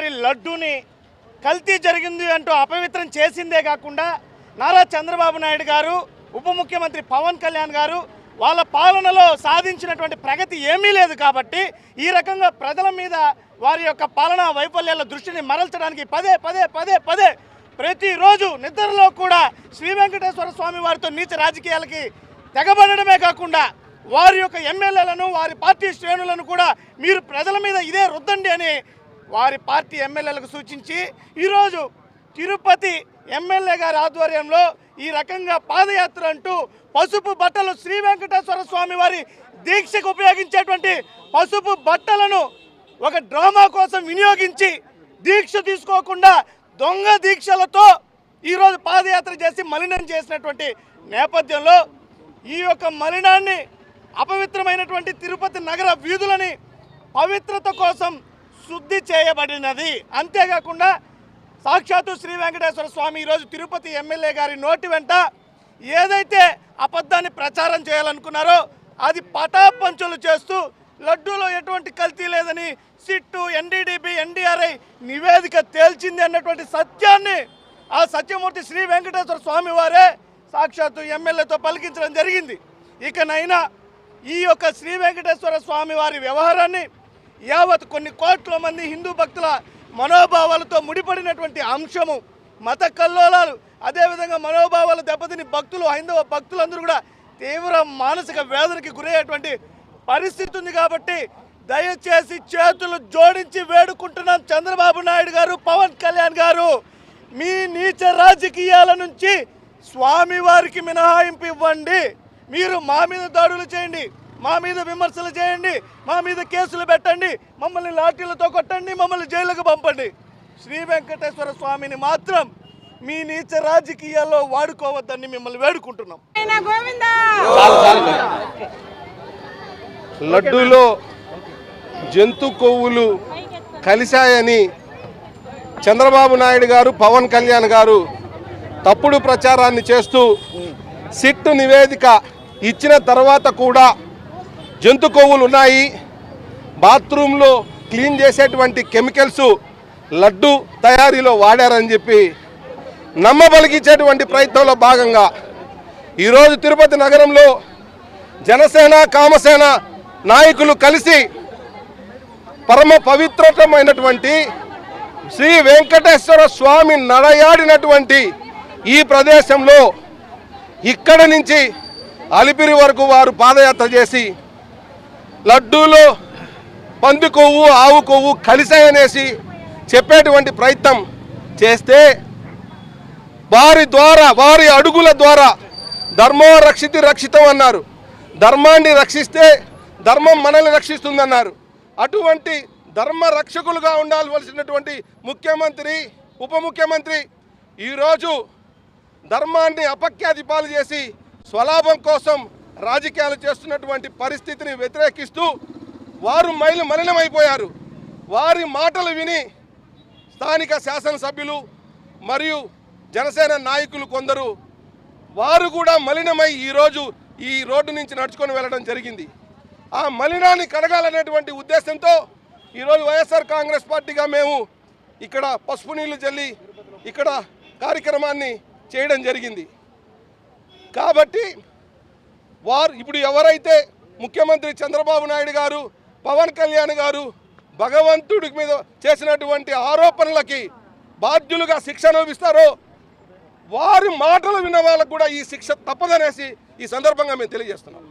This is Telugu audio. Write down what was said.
వారి లడ్డూని కల్తీ జరిగింది అంటూ అపవిత్రం చేసిందే కాకుండా నారా చంద్రబాబు నాయుడు గారు ఉప ముఖ్యమంత్రి పవన్ కళ్యాణ్ గారు వాళ్ళ పాలనలో సాధించినటువంటి ప్రగతి ఏమీ లేదు కాబట్టి ఈ రకంగా ప్రజల మీద వారి యొక్క పాలనా వైఫల్యాల దృష్టిని మరల్చడానికి పదే పదే పదే పదే ప్రతిరోజు నిద్రలో కూడా శ్రీ వెంకటేశ్వర స్వామి వారితో నీచ రాజకీయాలకి తెగబడమే కాకుండా వారి యొక్క ఎమ్మెల్యేలను వారి పార్టీ శ్రేణులను కూడా మీరు ప్రజల మీద ఇదే రుద్దండి అని వారి పార్టీ ఎమ్మెల్యేలకు సూచించి ఈరోజు తిరుపతి ఎమ్మెల్యే గారి ఆధ్వర్యంలో ఈ రకంగా పాదయాత్ర అంటూ పసుపు బట్టలు శ్రీ వెంకటేశ్వర స్వామి వారి దీక్షకు ఉపయోగించేటువంటి పసుపు బట్టలను ఒక డ్రామా కోసం వినియోగించి దీక్ష తీసుకోకుండా దొంగ దీక్షలతో ఈరోజు పాదయాత్ర చేసి మలినం చేసినటువంటి నేపథ్యంలో ఈ యొక్క మలినాన్ని అపవిత్రమైనటువంటి తిరుపతి నగర వీధులని పవిత్రత కోసం శుద్ధి చేయబడినది. అంతేకాకుండా సాక్షాత్తు శ్రీ వెంకటేశ్వర స్వామి ఈరోజు తిరుపతి ఎమ్మెల్యే గారి నోటి వెంట ఏదైతే అబద్ధాన్ని ప్రచారం చేయాలనుకున్నారో అది పటాపంచులు చేస్తూ లడ్డూలో ఎటువంటి కల్తీ లేదని సిట్టు ఎన్డీడీబీ ఎన్డీఆర్ఐ నివేదిక తేల్చింది అన్నటువంటి సత్యాన్ని ఆ సత్యమూర్తి శ్రీ వెంకటేశ్వర స్వామి వారే సాక్షాత్తు ఎమ్మెల్యేతో పలికించడం జరిగింది. ఇకనైనా ఈ యొక్క శ్రీ వెంకటేశ్వర స్వామి వారి వ్యవహారాన్ని యావత్ కొన్ని కోట్ల మంది హిందూ భక్తుల మనోభావాలతో ముడిపడినటువంటి అంశము మత కల్లోలాలు. అదేవిధంగా మనోభావాలు దెబ్బతిని భక్తులు హైందవ భక్తులందరూ కూడా తీవ్ర మానసిక వేదనకి గురయ్యేటువంటి పరిస్థితి ఉంది కాబట్టి దయచేసి చేతులు జోడించి వేడుకుంటున్నాం చంద్రబాబు నాయుడు గారు పవన్ కళ్యాణ్ గారు. మీ నీచ రాజకీయాల నుంచి స్వామి వారికి మినహాయింపు ఇవ్వండి. మీరు మా మీద దాడులు చేయండి. మా మీద విమర్శలు చేయండి మా మీద కేసులు పెట్టండి మమ్మల్ని లాఠీలతో కొట్టండి మమ్మల్ని జైలుకు పంపండి. శ్రీ వెంకటేశ్వర స్వామిని మాత్రం మీ నీచ రాజకీయాల్లో వాడుకోవద్దని మిమ్మల్ని వేడుకుంటున్నాం. లడ్డూలో జంతు కొవ్వులు కలిశాయని చంద్రబాబు నాయుడు గారు పవన్ కళ్యాణ్ గారు తప్పుడు ప్రచారాన్ని చేస్తూ సిట్ నివేదిక ఇచ్చిన తర్వాత కూడా జంతు కొవ్వులు ఉన్నాయి. బాత్రూంలో క్లీన్ చేసేటువంటి కెమికల్స్ లడ్డు తయారీలో వాడారని చెప్పి నమ్మబలిగించేటువంటి ప్రయత్నంలో భాగంగా ఈరోజు తిరుపతి నగరంలో జనసేన కామసేన నాయకులు కలిసి పరమ పవిత్రమైనటువంటి శ్రీ వెంకటేశ్వర స్వామి నడయాడినటువంటి ఈ ప్రదేశంలో ఇక్కడి నుంచి అలిపిరి వరకు వారు పాదయాత్ర చేసి లడ్డూలో పంది కొవ్వు ఆవు కొవ్వు కలిసాయనేసి చెప్పేటువంటి ప్రయత్నం చేస్తే వారి ద్వారా వారి అడుగుల ద్వారా ధర్మో రక్షితి రక్షితం అన్నారు. ధర్మాన్ని రక్షిస్తే ధర్మం మనల్ని రక్షిస్తుందన్నారు. అటువంటి ధర్మ రక్షకులుగా ఉండాల్సినటువంటి ముఖ్యమంత్రి ఉప ముఖ్యమంత్రి ఈరోజు ధర్మాన్ని అపఖ్యాతిపాలు చేసి స్వలాభం కోసం రాజకీయాలు చేస్తున్నటువంటి పరిస్థితిని వ్యతిరేకిస్తూ వారు మైలు మలినమైపోయారు. వారి మాటలు విని స్థానిక శాసనసభ్యులు మరియు జనసేన నాయకులు కొందరు వారు కూడా మలినమై ఈరోజు ఈ రోడ్డు నుంచి నడుచుకొని వెళ్ళడం జరిగింది. ఆ మలినాన్ని కడగాలనేటువంటి ఉద్దేశంతో ఈరోజు వైఎస్ఆర్ కాంగ్రెస్ పార్టీగా మేము ఇక్కడ పసుపు నీళ్ళు జల్లి ఇక్కడ కార్యక్రమాన్ని చేయడం జరిగింది. కాబట్టి వారు ఇప్పుడు ఎవరైతే ముఖ్యమంత్రి చంద్రబాబు నాయుడు గారు పవన్ కళ్యాణ్ గారు భగవంతుడి మీద చేసినటువంటి ఆరోపణలకి బాధ్యులుగా శిక్ష అనుభవిస్తారో వారి మాటలు విన్న వాళ్ళకు కూడా ఈ శిక్ష తప్పదనేసి ఈ సందర్భంగా మేము తెలియజేస్తున్నాం.